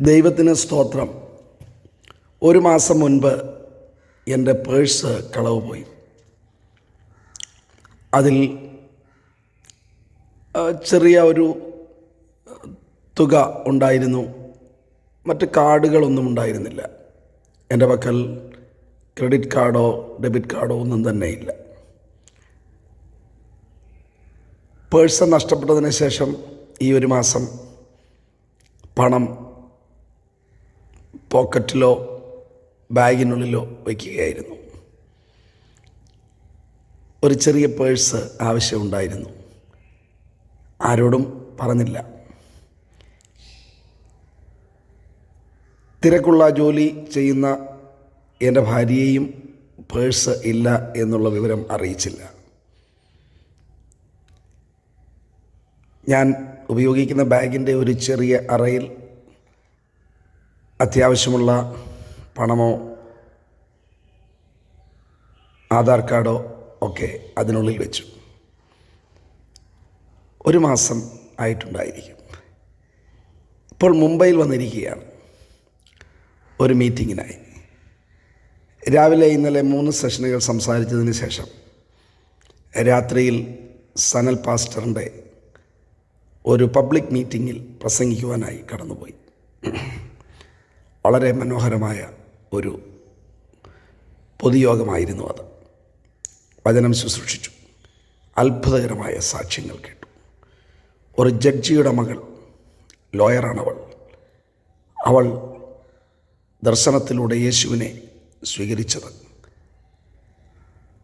ദൈവത്തിന് സ്തോത്രം. ഒരു മാസം മുൻപ് എന്റെ പേഴ്സ് കളവ് പോയി. അതിൽ ചെറിയ ഒരു തുക ഉണ്ടായിരുന്നു. മറ്റ് കാർഡുകളൊന്നും ഉണ്ടായിരുന്നില്ല. എന്റെ പക്കൽ ക്രെഡിറ്റ് കാർഡോ ഡെബിറ്റ് കാർഡോ ഒന്നും തന്നെ ഇല്ല. പേഴ്സ് നഷ്ടപ്പെട്ടതിന് ശേഷം ഈ ഒരു മാസം പണം പോക്കറ്റിലോ ബാഗിനുള്ളിലോ വയ്ക്കുകയായിരുന്നു. ഒരു ചെറിയ പേഴ്സ് ആവശ്യമുണ്ടായിരുന്നു. ആരോടും പറഞ്ഞില്ല. തിരക്കുള്ള ജോലി ചെയ്യുന്ന എന്റെ ഭാര്യയെയും പേഴ്സ് ഇല്ല എന്നുള്ള വിവരം അറിയിച്ചില്ല. ഞാൻ ഉപയോഗിക്കുന്ന ബാഗിന്റെ ഒരു ചെറിയ അറയിൽ അത്യാവശ്യമുള്ള പണമോ ആധാർ കാർഡോ ഒക്കെ അതിനുള്ളിൽ വെച്ചു. ഒരു മാസം ആയിട്ടുണ്ടായിരിക്കും. ഇപ്പോൾ മുംബൈയിൽ വന്നിരിക്കുകയാണ്. ഒരു മീറ്റിങ്ങിനായി. രാവിലെ ഇന്നലെ മൂന്ന് സെഷനുകൾ സംസാരിച്ചതിന് ശേഷം രാത്രിയിൽ സനൽ പാസ്റ്ററിന്റെ ഒരു പബ്ലിക് മീറ്റിങ്ങിൽ പ്രസംഗിക്കുവാനായി കടന്നുപോയി. വളരെ മനോഹരമായ ഒരു പൊതുയോഗമായിരുന്നു അത്. വചനം ശുശ്രൂഷിച്ചു. അത്ഭുതകരമായ സാക്ഷ്യങ്ങൾ കേട്ടു. ഒരു ജഡ്ജിയുടെ മകൾ ലോയറാണ് അവൾ ദർശനത്തിലൂടെ യേശുവിനെ സ്വീകരിച്ചത്.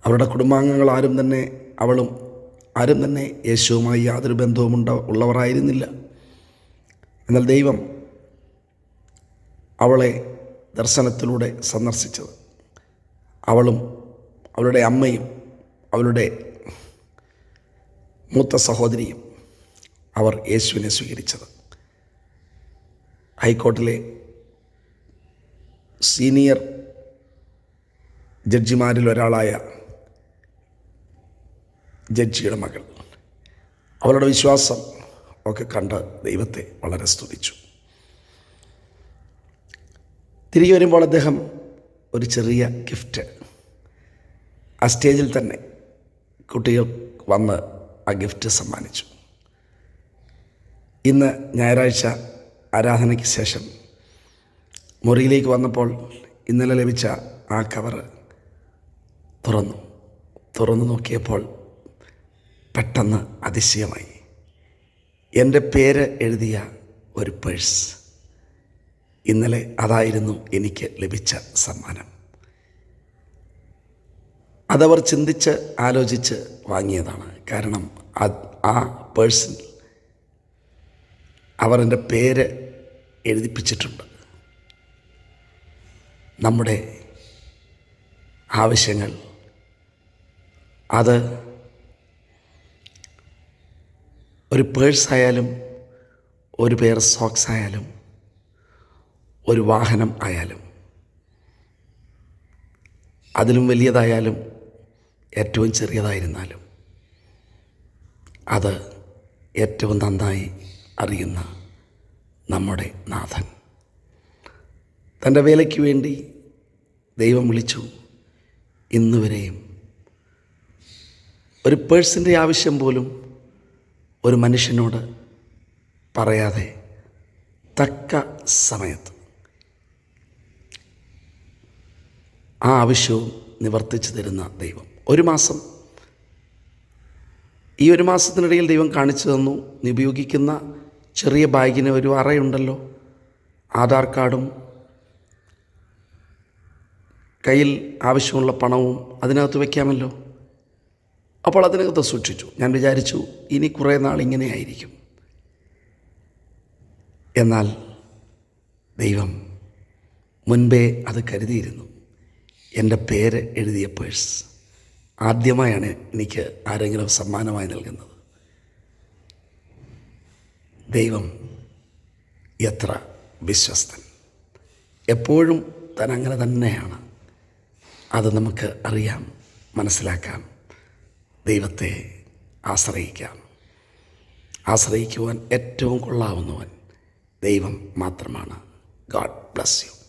അവരുടെ കുടുംബാംഗങ്ങൾ ആരും തന്നെ അവളും ആരും തന്നെ യേശുവുമായി യാതൊരു ബന്ധവും ഉള്ളവരായിരുന്നില്ല. എന്നാൽ ദൈവം അവളെ ദർശനത്തിലൂടെ സന്ദർശിച്ചത്. അവളും അവളുടെ അമ്മയും അവളുടെ മൂത്ത സഹോദരിയും അവർ യേശുവിനെ സ്വീകരിച്ചത്. ഹൈക്കോർട്ടിലെ സീനിയർ ജഡ്ജിമാരിൽ ഒരാളായ ജഡ്ജിയുടെ മകൾ. അവളുടെ വിശ്വാസം ഒക്കെ കണ്ട് ദൈവത്തെ വളരെ സ്തുതിച്ചു. തിരികെ വരുമ്പോൾ അദ്ദേഹം ഒരു ചെറിയ ഗിഫ്റ്റ് ആ സ്റ്റേജിൽ തന്നെ കുട്ടികൾ വന്ന് ആ ഗിഫ്റ്റ് സമ്മാനിച്ചു. ഇന്ന് ഞായറാഴ്ച ആരാധനയ്ക്ക് ശേഷം മുറിയിലേക്ക് വന്നപ്പോൾ ഇന്നലെ ലഭിച്ച ആ കവറ് തുറന്നു. തുറന്നു നോക്കിയപ്പോൾ പെട്ടെന്ന് അതിശയമായി. എന്റെ പേര് എഴുതിയ ഒരു പേഴ്സ് ഇന്നലെ അതായിരുന്നു എനിക്ക് ലഭിച്ച സമ്മാനം. അതവർ ചിന്തിച്ച് ആലോചിച്ച് വാങ്ങിയതാണ്. കാരണം ആ പേഴ്സൺ അവർ എന്റെ പേര് എഴുതിപ്പിച്ചിട്ടുണ്ട്. നമ്മുടെ ആവശ്യങ്ങൾ അത് ഒരു പേഴ്സായാലും ഒരു പേർ സോക്സ് ആയാലും ഒരു വാഹനം ആയാലും അതിലും വലിയതായാലും ഏറ്റവും ചെറിയതായിരുന്നാലും അത് ഏറ്റവും നന്നായി അറിയുന്ന നമ്മുടെ നാഥൻ. തന്റെ വേലയ്ക്ക് വേണ്ടി ദൈവം വിളിച്ചു. ഇന്നുവരെയും ഒരു പേഴ്സിന്റെ ആവശ്യം പോലും ഒരു മനുഷ്യനോട് പറയാതെ തക്ക സമയത്ത് ആ ആവശ്യവും നിവർത്തിച്ചു തരുന്ന ദൈവം. ഒരു മാസം. ഈ ഒരു മാസത്തിനിടയിൽ ദൈവം കാണിച്ചു തന്നു. നീ ഉപയോഗിക്കുന്ന ചെറിയ ബാഗിന് ഒരു അറയുണ്ടല്ലോ. ആധാർ കാർഡും കയ്യിൽ ആവശ്യമുള്ള പണവും അതിനകത്ത് വയ്ക്കാമല്ലോ. അപ്പോൾ അതിനകത്ത് സൂക്ഷിച്ചു. ഞാൻ വിചാരിച്ചു ഇനി കുറേ നാൾ ഇങ്ങനെ ആയിരിക്കും. എന്നാൽ ദൈവം മുൻപേ അത് കരുതിയിരുന്നു. എന്റെ പേര് എഴുതിയ പേഴ്സ്. ആദ്യമായാണ് എനിക്ക് ആരെങ്കിലും സമ്മാനമായി നൽകുന്നത്. ദൈവം എത്ര വിശ്വസ്തൻ. എപ്പോഴും താൻ അങ്ങനെ തന്നെയാണ്. അത് നമുക്ക് അറിയാം മനസ്സിലാക്കാം. ദൈവത്തെ ആശ്രയിക്കാം. ആശ്രയിക്കുവാൻ ഏറ്റവും കൊള്ളാവുന്നവൻ ദൈവം മാത്രമാണ്. God bless you.